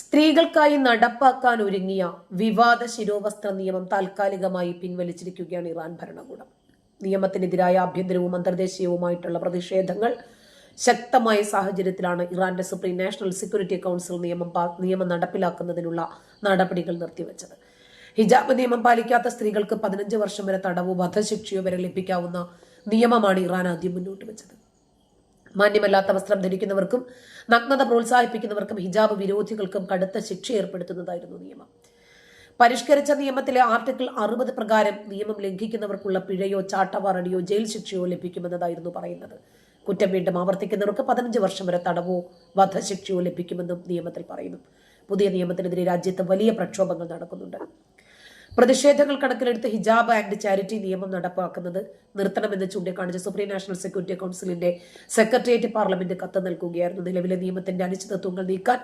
സ്ത്രീകൾക്കായി നടപ്പാക്കാൻ ഒരുങ്ങിയ വിവാദ ശിരോവസ്ത്ര നിയമം താൽക്കാലികമായി പിൻവലിച്ചിരിക്കുകയാണ് ഇറാൻ ഭരണകൂടം. നിയമത്തിനെതിരായ ആഭ്യന്തരവും അന്തർദേശീയവുമായിട്ടുള്ള പ്രതിഷേധങ്ങൾ ശക്തമായ സാഹചര്യത്തിലാണ് ഇറാന്റെ സുപ്രീം നാഷണൽ സെക്യൂരിറ്റി കൗൺസിൽ നിയമം നിയമം നടപ്പിലാക്കുന്നതിനുള്ള നടപടികൾ നിർത്തിവെച്ചത്. ഹിജാബ് നിയമം പാലിക്കാത്ത സ്ത്രീകൾക്ക് പതിനഞ്ച് വർഷം വരെ തടവോ വധശിക്ഷയോ വരെ ലഭിക്കാവുന്ന നിയമമാണ് ഇറാൻ ആദ്യം മുന്നോട്ട് വെച്ചത്. മാന്യമല്ലാത്ത വസ്ത്രം ധരിക്കുന്നവർക്കും നഗ്നത പ്രോത്സാഹിപ്പിക്കുന്നവർക്കും ഹിജാബ് വിരോധികൾക്കും കടുത്ത ശിക്ഷ ഏർപ്പെടുത്തുന്നതായിരുന്നു നിയമം. പരിഷ്കരിച്ച നിയമത്തിലെ ആർട്ടിക്കിൾ അറുപത് പ്രകാരം നിയമം ലംഘിക്കുന്നവർക്കുള്ള പിഴയോ ചാട്ടവാറടിയോ ജയിൽ ശിക്ഷയോ ലഭിക്കുമെന്നതായിരുന്നു പറയുന്നത്. കുറ്റം വീണ്ടും ആവർത്തിക്കുന്നവർക്ക് പതിനഞ്ച് വർഷം വരെ തടവോ വധശിക്ഷയോ ലഭിക്കുമെന്നും നിയമത്തിൽ പറയുന്നു. പുതിയ നിയമത്തിനെതിരെ രാജ്യത്ത് വലിയ പ്രക്ഷോഭങ്ങൾ നടക്കുന്നുണ്ട്. പ്രതിഷേധങ്ങൾ കണക്കിലെടുത്ത് ഹിജാബ് ആൻഡ് ചാരിറ്റി നിയമം നടപ്പാക്കുന്നത് നിർത്തണമെന്ന് ചൂണ്ടിക്കാണിച്ച് സുപ്രീം നാഷണൽ സെക്യൂരിറ്റി കൗൺസിലിന്റെ സെക്രട്ടേറിയറ്റ് പാർലമെന്റ് കത്ത് നൽകുകയായിരുന്നു. നിലവിലെ നിയമത്തിന്റെ അനിശ്ചിതത്വങ്ങൾ നീക്കാൻ